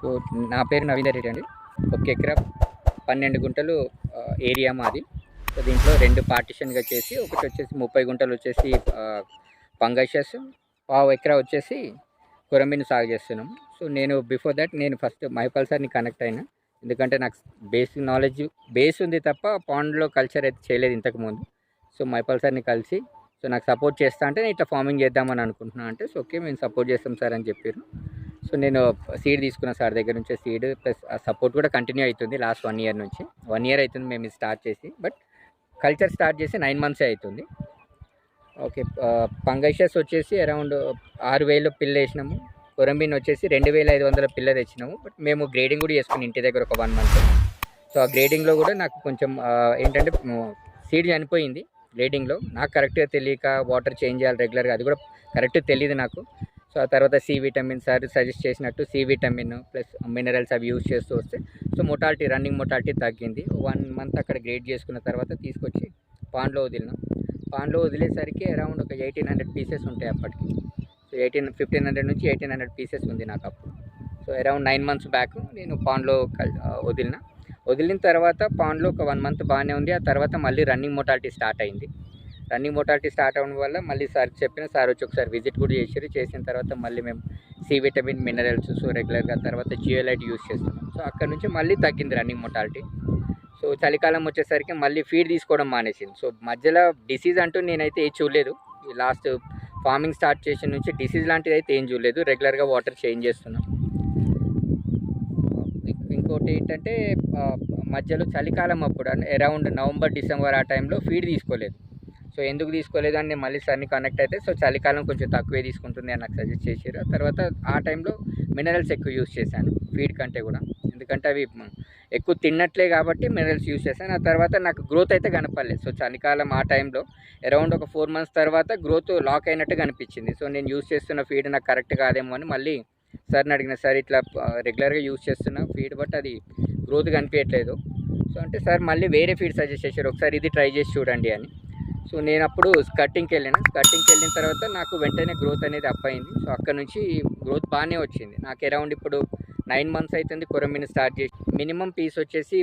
So నా పేరు నవీందర్ రెడ్డి అండి. ఒక ఎకరా పన్నెండు గుంటలు ఏరియా మాది. సో దీంట్లో రెండు పార్టిషన్గా చేసి ఒకటి వచ్చేసి ముప్పై గుంటలు వచ్చేసి పంగషస్ పావు ఎకరా వచ్చేసి కొరంబిని సాగు చేస్తున్నాం. సో నేను బిఫోర్ దట్ నేను ఫస్ట్ మైపల్ సార్ని కనెక్ట్ అయినా. ఎందుకంటే నాకు బేసిక్ నాలెడ్జ్ బేస్ ఉంది తప్ప పాండ్లో కల్చర్ అయితే చేయలేదు ఇంతకుముందు సో మైపల్ సార్ని కలిసి సో నాకు సపోర్ట్ చేస్తా అంటే నేను ఇట్లా ఫార్మింగ్ చేద్దామని అనుకుంటున్నాను అంటే సో ఓకే మేము సపోర్ట్ చేస్తాం సార్ అని చెప్పారు. సో నేను సీడ్ తీసుకున్న సార్ దగ్గర నుంచి సీడ్ ప్లస్ ఆ సపోర్ట్ కూడా కంటిన్యూ అవుతుంది లాస్ట్ వన్ ఇయర్ నుంచి. వన్ ఇయర్ అవుతుంది మేము ఇది స్టార్ట్ చేసి బట్ కల్చర్ స్టార్ట్ చేసి నైన్ మంత్సే అవుతుంది. ఓకే పంగైషస్ వచ్చేసి అరౌండ్ ఆరు వేలు పిల్ల వేసినాము. కొరంబిన్ వచ్చేసి రెండు వేల ఐదు వందల పిల్ల తెచ్చినాము. బట్ మేము గ్రేడింగ్ కూడా చేసుకుని ఇంటి దగ్గర ఒక వన్ మంత్ సో ఆ గ్రేడింగ్లో కూడా నాకు కొంచెం ఏంటంటే సీడ్ చనిపోయింది గ్రేడింగ్లో నాకు కరెక్ట్గా తెలియక వాటర్ చేంజ్ చేయాలి రెగ్యులర్గా అది కూడా కరెక్ట్ తెలియదు నాకు. సో ఆ తర్వాత సి విటమిన్ సార్ సజెస్ట్ చేసినట్టు సి విటమిన్ ప్లస్ మినరల్స్ అవి యూజ్ చేస్తూ వస్తే సో మొటాలిటీ రన్నింగ్ మొటాలిటీ తగ్గింది. వన్ మంత్ అక్కడ గ్రేడ్ చేసుకున్న తర్వాత తీసుకొచ్చి పాన్లో వదిలినాం. పాన్లో వదిలేసరికి అరౌండ్ ఒక ఎయిటీన్ హండ్రెడ్ పీసెస్ ఉంటాయి అప్పటికి. సో ఎయిటీన్ ఫిఫ్టీన్ హండ్రెడ్ నుంచి ఎయిటీన్ హండ్రెడ్ పీసెస్ ఉంది నాకు అప్పుడు. So around nine months back నేను పాన్లో వదిలిన. వదిలిన తర్వాత పాన్లో ఒక వన్ మంత్ బాగానే ఉంది. ఆ తర్వాత మళ్ళీ రన్నింగ్ మొటాలిటీ స్టార్ట్ అయింది. రన్నింగ్ మొటాలిటీ స్టార్ట్ అవ్వడం వల్ల మళ్ళీ సార్ చెప్పిన సార్ వచ్చి ఒకసారి విజిట్ కూడా చేసారు చేసిన తర్వాత మళ్ళీ మేము సి విటమిన్ మినరల్స్ సో రెగ్యులర్గా తర్వాత జియోలైట్ యూస్ చేస్తున్నాం. సో అక్కడ నుంచి మళ్ళీ తగ్గింది రన్నింగ్ మోటాలిటీ సో చలికాలం వచ్చేసరికి మళ్ళీ ఫీడ్ తీసుకోవడం మానేసింది. సో మధ్యలో డిసీజ్ అంటూ నేనైతే ఏ చూడలేదు. లాస్ట్ ఫార్మింగ్ స్టార్ట్ చేసిన నుంచి డిసీజ్ లాంటిది అయితే ఏం చూడలేదు. రెగ్యులర్గా వాటర్ చేంజ్ చేస్తున్నాం. ఇంకోటి ఏంటంటే మధ్యలో చలికాలం అప్పుడు అరౌండ్ నవంబర్ డిసెంబర్ ఆ టైంలో ఫీడ్ తీసుకోలేదు. సో ఎందుకు తీసుకోలేదు అని నేను మళ్ళీ సార్ని కనెక్ట్ అయితే సో చలికాలం కొంచెం తక్కువే తీసుకుంటుంది అని నాకు సజెస్ట్ చేశారు. ఆ తర్వాత ఆ టైంలో మినరల్స్ ఎక్కువ యూస్ చేశాను ఫీడ్ కంటే కూడా. ఎందుకంటే అవి ఎక్కువ తిన్నట్లే కాబట్టి మినరల్స్ యూస్ చేశాను. ఆ తర్వాత నాకు గ్రోత్ అయితే కనపడలేదు. సో చలికాలం ఆ టైంలో అరౌండ్ ఒక ఫోర్ మంత్స్ తర్వాత గ్రోత్ లాక్ అయినట్టు కనిపించింది. సో నేను యూస్ చేస్తున్న ఫీడ్ నాకు కరెక్ట్ కాదేమో అని మళ్ళీ సార్ని అడిగిన సార్ ఇట్లా రెగ్యులర్గా యూస్ చేస్తున్నా ఫీడ్ బట్ అది గ్రోత్ కనిపించట్లేదు. సో అంటే సార్ మళ్ళీ వేరే ఫీడ్ సజెస్ట్ చేశారు. ఒకసారి ఇది ట్రై చేసి చూడండి అని. సో నేను అప్పుడు స్కర్టింగ్కి వెళ్ళిన. స్కర్టింగ్కి వెళ్ళిన తర్వాత నాకు వెంటనే గ్రోత్ అనేది అప్ అయింది. సో అక్కడ నుంచి గ్రోత్ బాగానే వచ్చింది. నాకు అరౌండ్ ఇప్పుడు నైన్ మంత్స్ అవుతుంది కొరమిని స్టార్ట్ చేసి. మినిమం పీస్ వచ్చేసి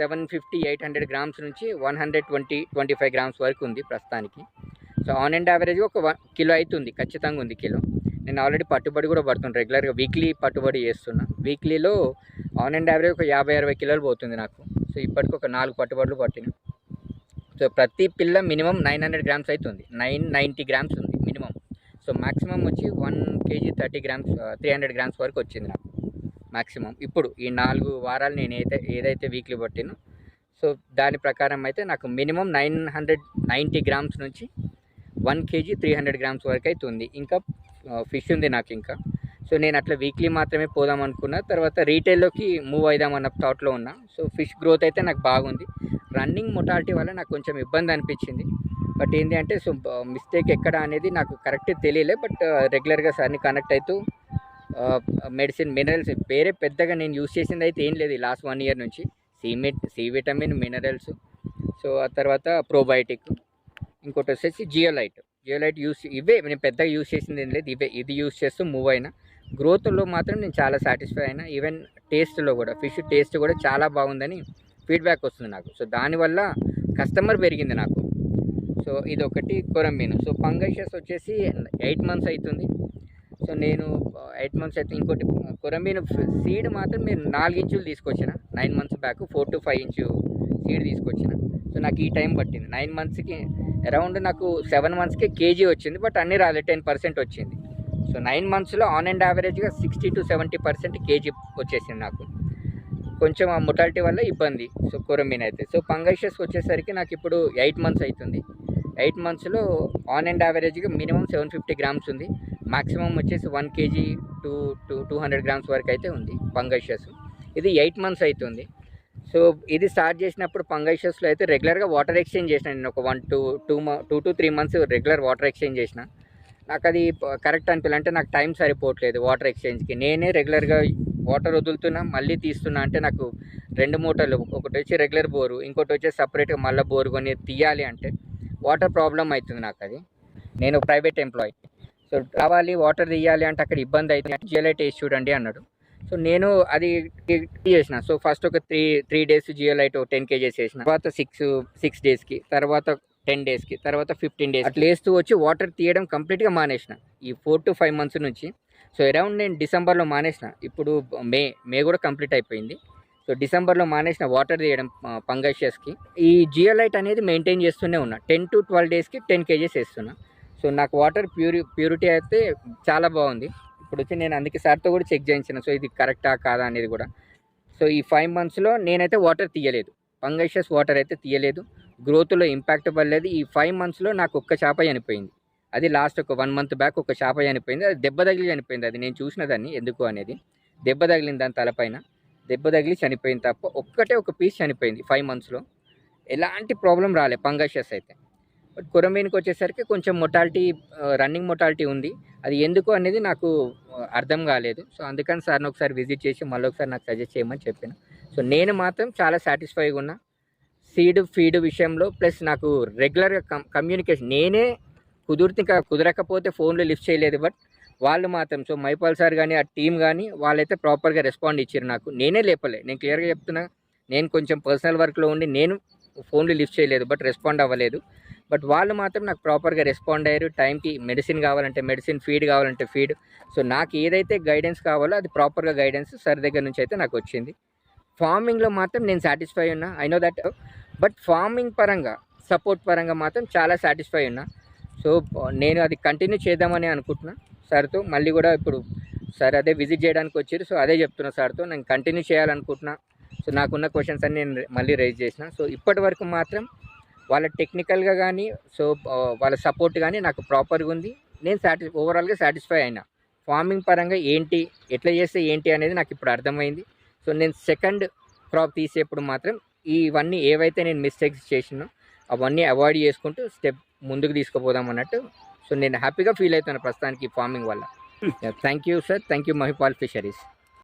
seven fifty eight hundred grams నుంచి one hundred twenty twenty five grams వరకు ఉంది ప్రస్తుతానికి. సో ఆన్ అండ్ యావరేజ్ ఒక వన్ కిలో అవుతుంది ఖచ్చితంగా ఉంది కిలో. నేను ఆల్రెడీ పట్టుబడి కూడా పడుతున్నాను రెగ్యులర్గా. వీక్లీ పట్టుబడి చేస్తున్నా. వీక్లీలో ఆన్ అండ్ యావరేజ్ ఒక యాభై అరవై కిలోలు పోతుంది నాకు. సో ఇప్పటికి ఒక నాలుగు పట్టుబడులు పట్టినాను సో ప్రతి పిల్ల మినిమం నైన్ హండ్రెడ్ గ్రామ్స్ అవుతుంది నైన్ నైంటీ గ్రామ్స్ ఉంది మినిమం. సో మ్యాక్సిమం వచ్చి one KG thirty grams three hundred grams వరకు వచ్చింది నాకు మ్యాక్సిమం ఇప్పుడు ఈ నాలుగు వారాలు నేను ఏదైతే ఏదైతే వీక్లీ పట్టినో సో దాని ప్రకారం అయితే నాకు minimum nine hundred ninety grams నుంచి one KG three hundred grams వరకు అయితే ఉంది ఇంకా ఫిష్ ఉంది నాకు ఇంకా. సో నేను అట్లా వీక్లీ మాత్రమే పోదాం అనుకున్నా. తర్వాత రీటైల్లోకి మూవ్ అవుదాం అన్న థాట్లో ఉన్నా. సో ఫిష్ గ్రోత్ అయితే నాకు బాగుంది. రన్నింగ్ మొటాలిటీ వల్ల నాకు కొంచెం ఇబ్బంది అనిపించింది. బట్ ఏంటి అంటే సో మిస్టేక్ ఎక్కడ అనేది నాకు కరెక్ట్ తెలియలే. బట్ రెగ్యులర్గా uh, సార్ని కనెక్ట్ అవుతూ మెడిసిన్ మినరల్స్ వేరే పెద్దగా నేను యూస్ చేసింది అయితే ఏం లేదు లాస్ట్ వన్ ఇయర్ నుంచి. సిమెట్ సి విటమిన్ మినరల్స్ సో ఆ తర్వాత ప్రోబయోటిక్ ఇంకోటి వచ్చేసి జియోలైట్ జియోలైట్ యూస్ ఇవే నేను పెద్దగా యూస్ చేసింది ఏం లేదు. ఇవే ఇది యూస్ చేస్తూ మూవ్ అయినా. గ్రోత్లో మాత్రం నేను చాలా సాటిస్ఫై అయినా. ఈవెన్ టేస్ట్లో కూడా ఫిష్ టేస్ట్ కూడా చాలా బాగుందని ఫీడ్బ్యాక్ వస్తుంది నాకు. సో దానివల్ల కస్టమర్ పెరిగింది నాకు. సో ఇది ఒకటి కొరంబీన్. సో పంగైషస్ వచ్చేసి ఎయిట్ మంత్స్ అవుతుంది సో నేను ఎయిట్ మంత్స్ అయితే ఇంకోటి కొరంబీను సీడ్ మాత్రం నేను నాలుగు ఇంచులు తీసుకొచ్చిన. Nine months back four to five inch seed తీసుకొచ్చిన. సో నాకు ఈ టైం పట్టింది. నైన్ మంత్స్కి అరౌండ్ నాకు సెవెన్ మంత్స్కి కేజీ వచ్చింది. బట్ అన్నీ రాలేదు. టెన్ పర్సెంట్ వచ్చింది. సో నైన్ మంత్స్లో ఆన్ అండ్ యావరేజ్గా sixty to seventy percent KG వచ్చేసింది నాకు. కొంచెం ఆ మొటాలిటీ వల్ల ఇబ్బంది. సో కొరమీన్ అయితే. సో పంగైషస్ వచ్చేసరికి నాకు ఇప్పుడు ఎయిట్ మంత్స్ అవుతుంది ఎయిట్ మంత్స్లో ఆన్ అండ్ యావరేజ్గా మినిమం సెవెన్ ఫిఫ్టీ గ్రామ్స్ ఉంది. మాక్సిమం వచ్చేసి one KG two two two hundred grams వరకు అయితే ఉంది పంగైషస్ ఇది ఎయిట్ మంత్స్ అవుతుంది సో ఇది స్టార్ట్ చేసినప్పుడు పంగైషస్లో అయితే రెగ్యులర్గా వాటర్ ఎక్స్చేంజ్ చేసిన నేను ఒక one two two two to three months regular water exchange చేసిన. నాకు అది కరెక్ట్ అనిపించాలి అంటే నాకు టైం సరిపోవట్లేదు వాటర్ ఎక్స్చేంజ్కి. నేనే రెగ్యులర్గా వాటర్ వదులుతున్నా మళ్ళీ తీస్తున్నా అంటే నాకు రెండు మూటలు ఒకటి వచ్చి రెగ్యులర్ బోరు ఇంకోటి వచ్చి సపరేట్గా మళ్ళీ బోరు కొని తీయాలి అంటే వాటర్ ప్రాబ్లం అవుతుంది నాకు అది నేను ప్రైవేట్ ఎంప్లాయీ. సో రావాలి వాటర్ తీయాలి అంటే అక్కడ ఇబ్బంది అవుతుంది జియోలైట్ వేసి చూడండి అన్నాడు. సో నేను అది చేసిన సో ఫస్ట్ ఒక three three days zeolite ten KGs వేసిన. తర్వాత సిక్స్ సిక్స్ డేస్కి. తర్వాత టెన్ డేస్కి తర్వాత ఫిఫ్టీన్ డేస్ అట్లా వేస్తూ వచ్చి వాటర్ తీయడం కంప్లీట్గా మానేసిన. ఈ ఫోర్ టు ఫైవ్ మంత్స్ నుంచి. సో అరౌండ్ నేను డిసెంబర్లో మానేసిన. ఇప్పుడు మే మే కూడా కంప్లీట్ అయిపోయింది. సో డిసెంబర్లో మానేసిన వాటర్ తీయడం పంగషియస్కి ఈ జియోలైట్ అనేది మెయింటైన్ చేస్తూనే ఉన్నా. టెన్ టు ట్వెల్వ్ డేస్కి టెన్ కేజెస్ వేస్తున్నా. సో నాకు వాటర్ ప్యూరి ప్యూరిటీ అయితే చాలా బాగుంది. ఇప్పుడు వచ్చి నేను అందుకే సార్తో కూడా చెక్ చేయించిన. సో ఇది కరెక్టా కాదా అనేది కూడా. సో ఈ ఫైవ్ మంత్స్లో నేనైతే వాటర్ తీయలేదు. పంగషియస్ వాటర్ అయితే తీయలేదు. గ్రోత్లో ఇంపాక్ట్ పడలేదు. ఈ ఫైవ్ మంత్స్లో నాకు ఒక్క చేప చనిపోయింది. అది లాస్ట్ ఒక వన్ మంత్ బ్యాక్ ఒక చేప చనిపోయింది. అది దెబ్బ తగిలి చనిపోయింది. అది నేను చూసిన దాన్ని ఎందుకు అనేది. దెబ్బ తగిలింది దాని తలపైన దెబ్బ తగిలి చనిపోయింది తప్ప ఒక్కటే ఒక పీస్ చనిపోయింది ఫైవ్ మంత్స్లో ఎలాంటి ప్రాబ్లం రాలే పంగషస్ అయితే. బట్ కొరమీన్కి వచ్చేసరికి కొంచెం మొటాలిటీ రన్నింగ్ మొటాలిటీ ఉంది. అది ఎందుకు అనేది నాకు uh, అర్థం కాలేదు. సో అందుకని సార్ని ఒకసారి విజిట్ చేసి మళ్ళీ ఒకసారి నాకు సజెస్ట్ చేయమని చెప్పాను. సో నేను మాత్రం చాలా సాటిస్ఫైగా ఉన్నా. సీడ్ ఫీడ్ విషయంలో ప్లస్ నాకు రెగ్యులర్గా కమ్యూనికేషన్ నేనే కుదిరితే ఇంకా కుదరకపోతే ఫోన్లో లిఫ్ట్ చేయలేదు బట్ వాళ్ళు మాత్రం సో మైపాల్ సార్ కానీ ఆ టీం కానీ వాళ్ళైతే ప్రాపర్గా రెస్పాండ్ ఇచ్చారు నాకు. నేనే లేపలే. నేను క్లియర్గా చెప్తున్నా నేను కొంచెం పర్సనల్ వర్క్లో ఉండి నేను ఫోన్లు లిఫ్ట్ చేయలేదు బట్ రెస్పాండ్ అవ్వలేదు. బట్ వాళ్ళు మాత్రం నాకు ప్రాపర్గా రెస్పాండ్ అయ్యారు. టైంకి మెడిసిన్ కావాలంటే మెడిసిన్ ఫీడ్ కావాలంటే ఫీడ్ సో నాకు ఏదైతే గైడెన్స్ కావాలో అది ప్రాపర్గా గైడెన్స్ సార్ దగ్గర నుంచి అయితే నాకు వచ్చింది. ఫార్మింగ్లో మాత్రం నేను సాటిస్ఫై ఉన్నా. I know that but farming పరంగా సపోర్ట్ పరంగా మాత్రం చాలా సాటిస్ఫై ఉన్నా. సో నేను అది కంటిన్యూ చేద్దామని అనుకుంటున్నా. సార్తో మళ్ళీ కూడా ఇప్పుడు సార్ అదే విజిట్ చేయడానికి వచ్చారు. సో అదే చెప్తున్నా సార్తో నేను కంటిన్యూ చేయాలనుకుంటున్నా. సో నాకున్న క్వశ్చన్స్ అన్ని నేను మళ్ళీ రైజ్ చేసిన. సో ఇప్పటి వరకు మాత్రం వాళ్ళ టెక్నికల్గా కానీ సో వాళ్ళ సపోర్ట్ కానీ నాకు ప్రాపర్గా ఉంది. నేను సాటి ఓవరాల్గా సాటిస్ఫై అయినా. ఫార్మింగ్ పరంగా ఏంటి ఎట్లా చేస్తే ఏంటి అనేది నాకు ఇప్పుడు అర్థమైంది. సో నేను సెకండ్ క్రాప్ తీసేప్పుడు మాత్రం ఇవన్నీ ఏవైతే నేను మిస్టేక్స్ చేసినో అవన్నీ అవాయిడ్ చేసుకుంటూ స్టెప్ ముందుకు తీసుకుపోదాం అన్నట్టు. సో నేను హ్యాపీగా ఫీల్ అవుతాను ప్రస్తుతానికి ఫార్మింగ్ వల్ల. Thank you sir thank you Mahipal fisheries